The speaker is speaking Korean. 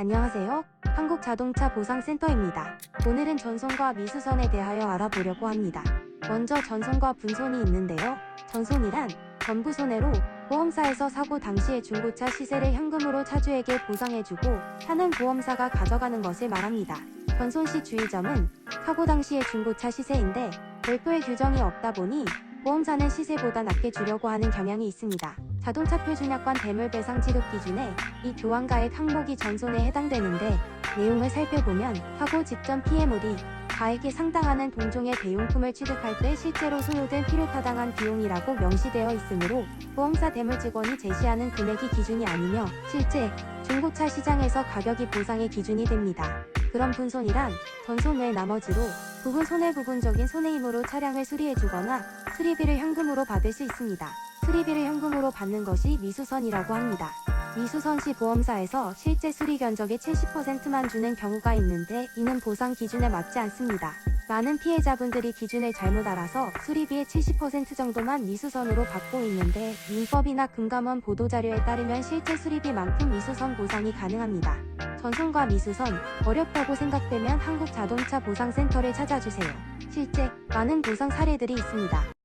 안녕하세요. 한국자동차보상센터입니다. 오늘은 전손과 미수선에 대하여 알아보려고 합니다. 먼저 전손과 분손이 있는데요. 전손이란 전부 손해로 보험사에서 사고 당시의 중고차 시세를 현금으로 차주에게 보상해주고 타는 보험사가 가져가는 것을 말합니다. 전손 시 주의점은 사고 당시의 중고차 시세인데 별도의 규정이 없다 보니 보험사는 시세보다 낮게 주려고 하는 경향이 있습니다. 자동차 표준약관 대물배상 지급 기준에 이 교환가액 항목이 전손에 해당되는데 내용을 살펴보면 사고 직전 피해물이 가액에 상당하는 동종의 대용품을 취득할 때 실제로 소요된 필요타당한 비용이라고 명시되어 있으므로 보험사 대물 직원이 제시하는 금액이 기준이 아니며 실제 중고차 시장에서 가격이 보상의 기준이 됩니다. 그런 분손이란 전손 외 나머지로 부분 손해 부분적인 손해임으로 차량을 수리해주거나 수리비를 현금으로 받을 수 있습니다. 수리비를 현금으로 받는 것이 미수선이라고 합니다. 미수선 시 보험사에서 실제 수리 견적의 70%만 주는 경우가 있는데 이는 보상 기준에 맞지 않습니다. 많은 피해자분들이 기준을 잘못 알아서 수리비의 70% 정도만 미수선으로 받고 있는데 민법이나 금감원 보도자료에 따르면 실제 수리비만큼 미수선 보상이 가능합니다. 전손과 미수선 어렵다고 생각되면 한국자동차 보상센터를 찾아주세요. 실제 많은 보상 사례들이 있습니다.